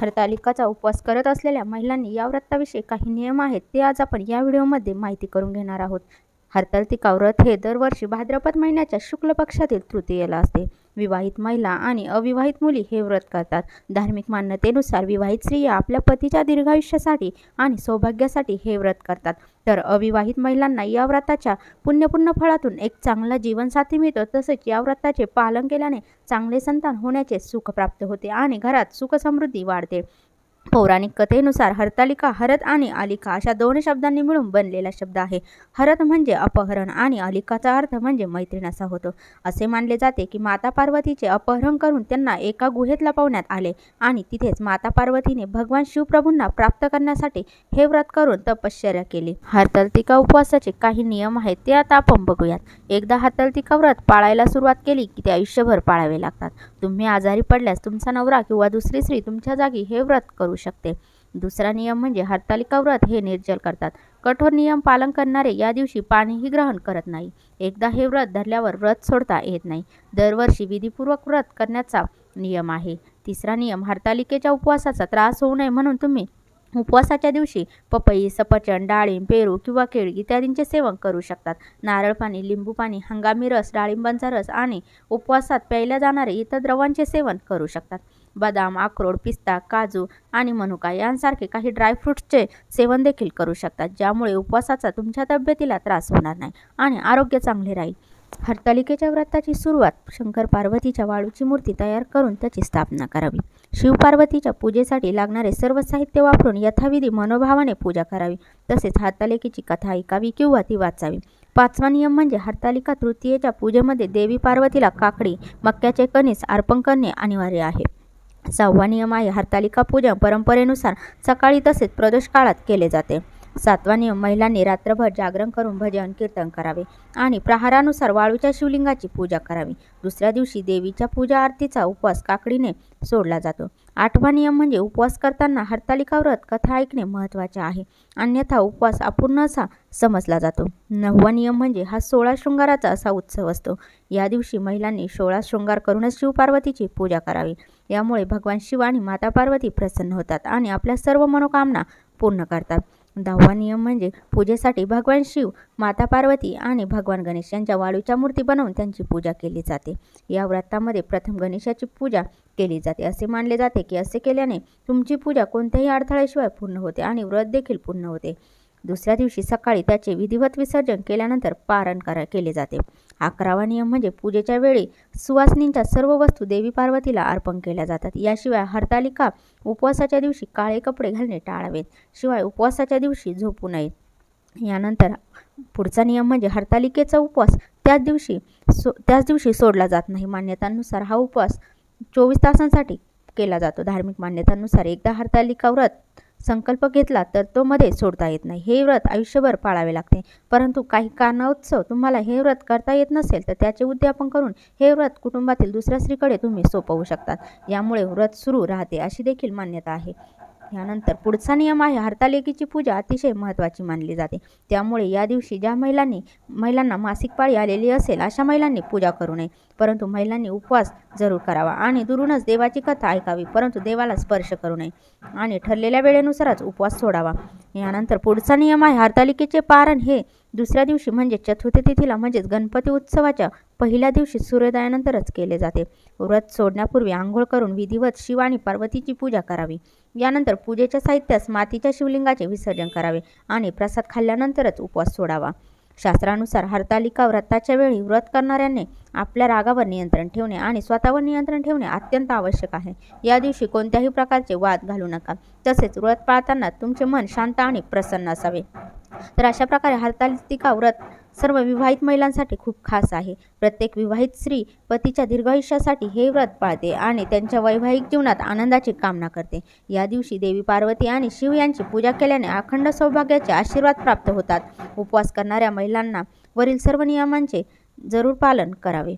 हरतालिकाचा उपवास करत असलेल्या महिलांनी या व्रताविषयी काही नियम आहेत ते आज आपण या व्हिडिओमध्ये माहिती करून घेणार आहोत. हरतालिका व्रत हे दरवर्षी भाद्रपद महिन्याच्या शुक्ल पक्षातील तृतीयेला असते. विवाहित महिला आणि अविवाहित मुली हे व्रत करतात. धार्मिक मान्यतेनुसार विवाहित स्त्रिया आपल्या पतीच्या दीर्घायुष्यासाठी आणि सौभाग्यासाठी हे व्रत करतात. तर अविवाहित महिलांना या व्रताच्या पुण्यपूर्ण फळातून एक चांगला जीवनसाथी मिळतो. तसेच या व्रताचे पालन केल्याने चांगले संतान होण्याचे सुख प्राप्त होते आणि घरात सुख समृद्धी वाढते. पौराणिक कथेनुसार हरतालिका हरत आणि आलिका अशा दोन शब्दांनी मिळून बनलेला शब्द आहे. हरत म्हणजे अपहरण आणि अलिकाचा अर्थ म्हणजे मैत्रीण असा होतो. असे मानले जाते की माता पार्वतीचे अपहरण करून त्यांना एका गुहेत लपवण्यात आले आणि तिथेच माता पार्वतीने भगवान शिवप्रभूंना प्राप्त करण्यासाठी हे व्रत करून तपश्चर्या केली. हरतालिका उपवासाचे काही नियम आहेत ते आता आपण बघूयात. एकदा हरतालिका व्रत पाळायला सुरुवात केली की ते आयुष्यभर पाळावे लागतात. तुम्ही आजारी पडल्यास तुमचा नवरा किंवा दुसरी स्त्री तुमच्या जागी हे व्रत करू शकते. दुसरा नियम म्हणजे हरतालिका व्रत हे निर्जल करतात. कठोर नियम पालन करणारे या दिवशी पाणीही ग्रहण करत नाही. एकदा हे व्रत धरल्यावर व्रत सोडता येत नाही. दरवर्षी विधीपूर्वक व्रत करण्याचा नियम आहे. तिसरा नियम हरतालिकेच्या उपवासाचा त्रास होऊ नये म्हणून तुम्ही उपवासाच्या दिवशी पपई सफरचंद डाळिंब पेरू किंवा केळी इत्यादींचे सेवन करू शकतात. नारळ पाणी लिंबू पाणी हंगामी रस डाळिंबांचा रस आणि उपवासात प्यायल्या जाणारे इतर द्रवांचे सेवन करू शकतात. बदाम अक्रोड पिस्ता काजू आणि मनुका यांसारखे काही ड्रायफ्रूट्सचे सेवन देखील करू शकतात ज्यामुळे उपवासाचा तुमच्या तब्येतीला त्रास होणार नाही आणि आरोग्य चांगले राहील. हरतालिकेच्या व्रताची सुरुवात शंकर पार्वतीच्या वाळूची मूर्ती तयार करून त्याची स्थापना करावी. शिवपार्वतीच्या पूजेसाठी लागणारे सर्व साहित्य वापरून यथाविधी मनोभावाने पूजा करावी. तसेच हरतालिकेची कथा ऐकावी किंवा ती वाचावी. पाचवा नियम म्हणजे हरतालिका तृतीयेच्या पूजेमध्ये देवी पार्वतीला काकडी मक्याचे कणीस अर्पण करणे अनिवार्य आहे. सहावा नियम आहे हरतालिका पूजन परंपरेनुसार सकाळी तसेच प्रदोष काळात केले जाते. सातवा नियम महिलांनी रात्रभर जागरण करून भजन कीर्तन करावे आणि प्रहारानुसार वाळूच्या शिवलिंगाची पूजा करावी. दुसऱ्या दिवशी देवीच्या पूजा आरतीचा उपवास काकडीने सोडला जातो. आठवा नियम म्हणजे उपवास करताना हरतालिका व्रत कथा ऐकणे महत्त्वाचे आहे. अन्यथा उपवास अपूर्ण असा समजला जातो. नववा नियम म्हणजे हा सोळा शृंगाराचा असा उत्सव असतो. या दिवशी महिलांनी सोळा शृंगार करूनच शिवपार्वतीची पूजा करावी. यामुळे भगवान शिव आणि माता पार्वती प्रसन्न होतात आणि आपल्या सर्व मनोकामना पूर्ण करतात. दहावा नियम म्हणजे पूजेसाठी भगवान शिव माता पार्वती आणि भगवान गणेश यांच्या वाळूच्या मूर्ती बनवून त्यांची पूजा केली जाते. या व्रतामध्ये प्रथम गणेशाची पूजा केली जाते. असे मानले जाते की असे केल्याने तुमची पूजा कोणत्याही अडथळ्याशिवाय पूर्ण होते आणि व्रत देखील पूर्ण होते. दुसऱ्या दिवशी सकाळी त्याचे विधिवत विसर्जन केल्यानंतर पारण करा केले जाते. अकरावा नियम म्हणजे पूजेच्या वेळी सुवासनींच्या सर्व वस्तू देवी पार्वतीला अर्पण केल्या जातात. याशिवाय हरतालिका उपवासाच्या दिवशी काळे कपडे घालणे टाळावेत. शिवाय उपवासाच्या दिवशी झोपू नये. यानंतर पुढचा नियम म्हणजे हरतालिकेचा उपवास. त्याच दिवशी सो त्याच दिवशी सोडला जात नाही. मान्यतांनुसार हा उपवास चोवीस तासांसाठी केला जातो. धार्मिक मान्यतांनुसार एकदा हरतालिका व्रत संकल्प घेतला तर तो मध्ये सोडता येत नाही. हे व्रत आयुष्यभर पाळावे लागते. परंतु काही कारणाउत्सव तुम्हाला हे व्रत करता येत नसेल तर त्याचे उद्यापन करून हे व्रत कुटुंबातील दुसऱ्या स्त्रीकडे तुम्ही सोपवू शकतात यामुळे व्रत सुरू राहते अशी देखील मान्यता आहे. यानंतर पुढचा नियम आहे हरतालिकेची पूजा अतिशय महत्त्वाची मानली जाते. त्यामुळे या दिवशी ज्या महिलांनी महिलांना मासिक पाळी आलेली असेल अशा महिलांनी पूजा करू नये. परंतु महिलांनी उपवास जरूर करावा आणि दुरूनच देवाची कथा ऐकावी परंतु देवाला स्पर्श करू नये आणि ठरलेल्या वेळेनुसारच उपवास सोडावा. यानंतर पुढचा नियम आहे हरतालिकेचे पारण हे दुसऱ्या दिवशी म्हणजे चतुर्थी तिथीला म्हणजेच गणपती उत्सवाच्या पहिल्या दिवशी सूर्योदयानंतरच केले जाते. व्रत सोडण्यापूर्वी आंघोळ करून विधिवत शिव आणि पार्वतीची पूजा करावी. यानंतर पूजेच्या साहित्यास मातीच्या शिवलिंगाचे विसर्जन करावे आणि प्रसाद खाल्ल्यानंतरच उपवास सोडावा. शास्त्रानुसार हरतालिका व्रताच्या वेळी व्रत करणाऱ्यांनी आपल्या रागावर नियंत्रण ठेवणे आणि स्वतःवर नियंत्रण ठेवणे अत्यंत आवश्यक आहे. या दिवशी कोणत्याही प्रकारचे वाद घालू नका. तसेच व्रत पाळताना तुमचे मन शांत आणि प्रसन्न असावे. तर अशा प्रकारे हरतालिका व्रत सर्व विवाहित महिलांसाठी खूप खास आहे. प्रत्येक विवाहित स्त्री पतीच्या दीर्घायुष्यासाठी हे व्रत पाळते आणि त्यांच्या वैवाहिक जीवनात आनंदाची कामना करते. या दिवशी देवी पार्वती आणि शिव यांची पूजा केल्याने अखंड सौभाग्याचे आशीर्वाद प्राप्त होतात. उपवास करणाऱ्या महिलांना वरील सर्व नियमांचे जरूर पालन करावे.